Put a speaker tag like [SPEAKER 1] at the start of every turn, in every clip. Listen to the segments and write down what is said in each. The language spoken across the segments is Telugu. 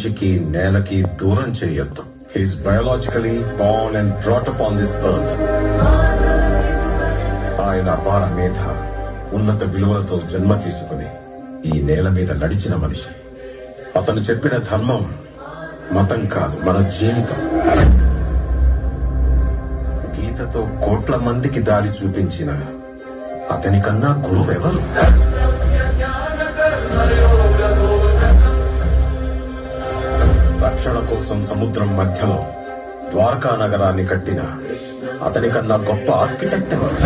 [SPEAKER 1] మనిషికి నేలకి దూరం చేయొద్దు. He's biologically born and brought up on this earth ఆయన అపార మేధ ఉన్నత విలువలతో జన్మ తీసుకుని ఈ నేల మీద నడిచిన మనిషి. అతను చెప్పిన ధర్మం మతం కాదు మన జీవితం. గీతతో కోట్ల మందికి దారి చూపించిన అతనికన్నా గురువెవరు? రక్షణ కోసం సముద్రం మధ్యలో ద్వారకా నగరాన్ని కట్టిన అతనికన్నా గొప్ప ఆర్కిటెక్ట్ ఎవరు?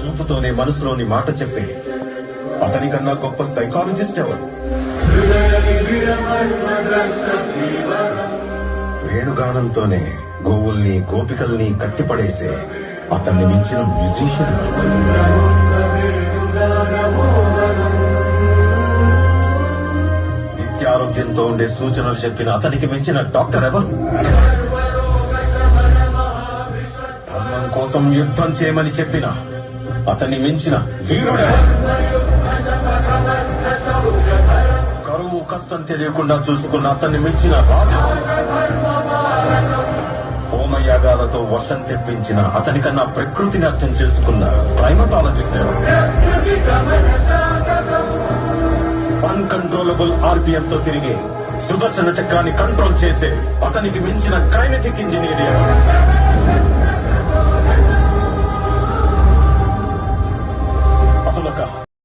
[SPEAKER 1] చూపుతోనే మనసులోని మాట చెప్పే అతనికన్నా గొప్ప సైకాలజిస్ట్ ఎవరు? వేణుగానంతోనే గోవుల్ని గోపికల్ని కట్టిపడేసే అతన్ని మించిన మ్యూజిషియన్ ఎవరు? ఆరోగ్యంతో ఉండే సూచనలు చెప్పిన అతనికి మించిన డాక్టర్ ఎవరు? ధర్మం కోసం యుద్ధం చేయమని చెప్పిన అతన్ని మించిన వీరుడు కరువు కష్టం తెలియకుండా చూసుకున్న అతన్ని మించిన రాజు. హోమయాగాలతో వర్షం తెప్పించిన అతనికన్నా ప్రకృతిని అర్థం చేసుకున్న క్లైమటాలజిస్ట్ ఎవరు? కంట్రోలబుల్ ఆర్పిఎం తో తిరిగి సుదర్శన చక్రాన్ని కంట్రోల్ చేసే అతనికి మించిన కైనటిక్ ఇంజనీర్